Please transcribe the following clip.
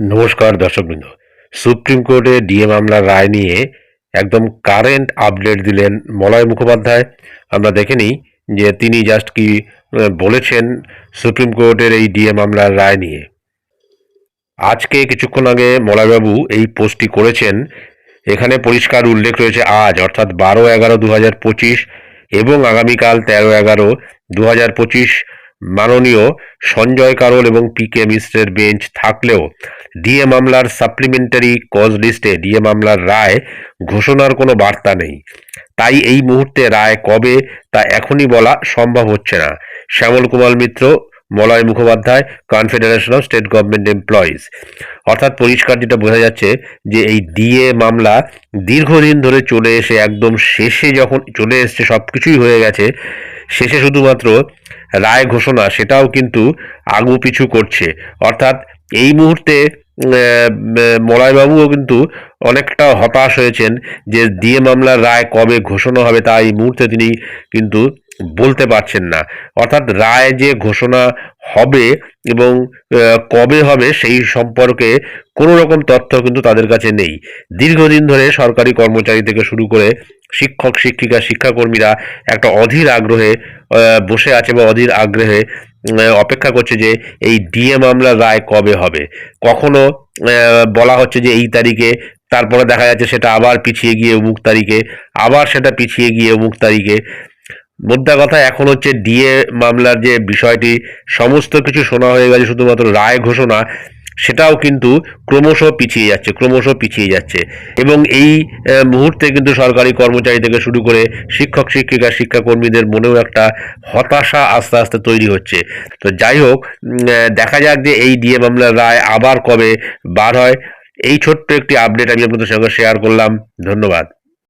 নমস্কার দর্শকবৃন্দ। সুপ্রিম কোর্টে ডিএ মামলার রায় নিয়ে একদম কারেন্ট আপডেট দিলেন মলয় মুখোপাধ্যায়। আমরা দেখে নিই যে তিনি জাস্ট কি বলেছেন সুপ্রিম কোর্টের এই ডিএ মামলার রায় নিয়ে। আজকে কিছুক্ষণ আগে মলয়বাবু এই পোস্টটি করেছেন। এখানে পরিষ্কার উল্লেখ রয়েছে আজ, অর্থাৎ বারো এগারো দু হাজার পঁচিশ এবং আগামীকাল তেরো এগারো দু হাজার পঁচিশ মাননীয় সঞ্জয় কারোল এবং পি কে মিশ্রের বেঞ্চ থাকলেও ডিএ মামলার সাপ্লিমেন্টারি কজ লিস্টে ডিএ মামলার রায় ঘোষণার কোনো বার্তা নেই। তাই এই মুহূর্তে রায় কবে তা এখনই বলা সম্ভব হচ্ছে না। Shyamal Kumar Mitra, Malay Mukhopadhyay confederation of state government employees অর্থাৎ পরিষ্কার যেটা বোঝা যাচ্ছে যে এই ডিএ মামলা দীর্ঘদিন ধরে চলে এসে একদম শেষে যখন চলে এসছে সব কিছুই হয়ে গেছে, শেষে শুধুমাত্র রায় ঘোষণা সেটাও কিন্তু আগু পিছু করছে। অর্থাৎ এই মুহূর্তে মলায়বাবুও কিন্তু অনেকটা হতাশ হয়েছেন যে ডিএ মামলার রায় কবে ঘোষণা হবে তা এই মুহূর্তে তিনি কিন্তু বলতে পারছেন না। অর্থাৎ রায় যে ঘোষণা হবে এবং কবে হবে সেই সম্পর্কে কোনো রকম তথ্য কিন্তু তাদের কাছে নেই। দীর্ঘদিন ধরে সরকারি কর্মচারী থেকে শুরু করে শিক্ষক, শিক্ষিকা, শিক্ষাকর্মীরা একটা অধীর আগ্রহে বসে আছে বা অধীর আগ্রহে অপেক্ষা করছে যে এই ডিএ মামলার রায় কবে হবে। কখনো বলা হচ্ছে যে এই তারিখে, তারপরে দেখা যাচ্ছে সেটা আবার পিছিয়ে গিয়ে অমুক তারিখে, আবার সেটা পিছিয়ে গিয়ে অমুক তারিখে মোদ্দা কথা এখন হচ্ছে ডিএ মামলার যে বিষয়টি, সমস্ত কিছু শোনা হয়ে গেছে, শুধুমাত্র রায় ঘোষণা, সেটাও কিন্তু ক্রমশ পিছিয়ে যাচ্ছে, ক্রমশ পিছিয়ে যাচ্ছে। এবং এই মুহূর্তে কিন্তু সরকারি কর্মচারী থেকে শুরু করে শিক্ষক, শিক্ষিকা, শিক্ষাকর্মীদের মনেও একটা হতাশা আস্তে আস্তে তৈরি হচ্ছে। তো যাই হোক দেখা যাক যে এই ডিএ মামলার রায় আবার কবে বার হয়। এই ছোট্ট একটি আপডেট আমি আপনাদের সঙ্গে শেয়ার করলাম। ধন্যবাদ।